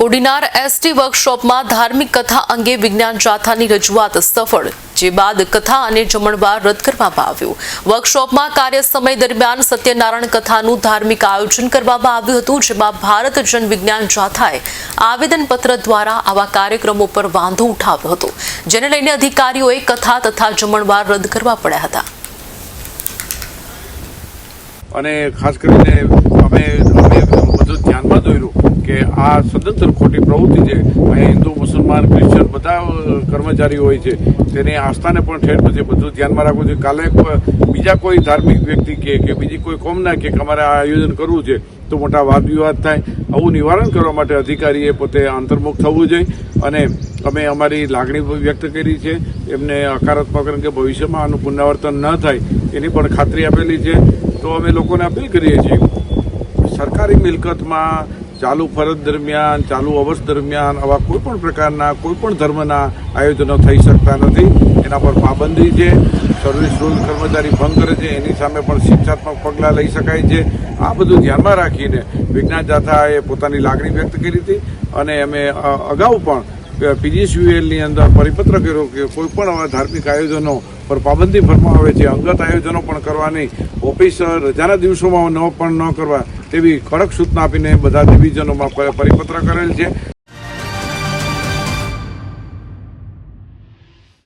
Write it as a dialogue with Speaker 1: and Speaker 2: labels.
Speaker 1: Kodinar ST વર્કશોપમાં ધાર્મિક કથા અંગે વિજ્ઞાન જાથાની રજૂઆત સફળ, જે બાદ કથા અને જમણવાર રદ કરવામાં આવ્યું. વર્કશોપમાં કાર્ય સમય દરમિયાન સત્યનારાયણ કથાનું ધાર્મિક આયોજન કરવામાં આવ્યું હતું, જેમાં ભારત જન વિજ્ઞાન જાથાએ આવેદનપત્ર દ્વારા આવા કાર્યક્રમો પર વાંધો ઉઠાવ્યો હતો, જેને લઈને અધિકારીઓએ કથા તથા જમણવાર રદ કરવા પડ્યા હતા.
Speaker 2: અને ખાસ કરીને અમે અમે બધું ધ્યાનમાં દોર્યું કે આ સદંતર ખોટી પ્રવૃત્તિ છે. અહીંયા હિન્દુ, મુસલમાન ક્રિશ્ચન બધા કર્મચારીઓ હોય છે. તેની આસ્થાને પણ ઠેર પછી બધું ધ્યાનમાં રાખવું જોઈએ. કાલે બીજા કોઈ ધાર્મિક વ્યક્તિ કે કે બીજી કોઈ કોમના કે અમારે આ આયોજન કરવું છે, તો મોટા વાદ વિવાદ થાય. આવું નિવારણ કરવા માટે અધિકારીએ પોતે અંતર્મુખ થવું જોઈએ. અને અમે અમારી લાગણી વ્યક્ત કરી છે. એમને હકારાત્મક કે ભવિષ્યમાં આનું પુનરાવર્તન ન થાય, એની પણ ખાતરી આપેલી છે. તો અમે લોકોને અપીલ કરીએ છીએ. સરકારી મિલકતમાં ચાલુ ફરજ દરમિયાન, ચાલુ અવર્સ દરમિયાન આવા કોઈપણ પ્રકારના કોઈ પણ ધર્મના આયોજનો થઈ શકતા નથી. એના પર પાબંદી છે. સર્વિસ રૂલ કર્મચારી ભંગ કરે છે. એની સામે પણ શિક્ષાત્મક પગલાં લઈ શકાય છે. આ બધું ધ્યાનમાં રાખીને વિજ્ઞાન જાથાએ પોતાની લાગણી વ્યક્ત કરી હતી અને અમે અગાઉ પણ પીજીસીયુએલની અંદર પરિપત્ર કર્યો કે કોઈપણ આવા ધાર્મિક આયોજનો પર પાબંદી ફરવામાં આવે છે. અંગત આયોજનો પણ કરવાની. ઓફિસ રજાના દિવસોમાં ન પણ ન કરવા તેવી કડક સૂચના આપીને બધા ડિવિઝનોમાં પરિપત્ર કરેલ છે.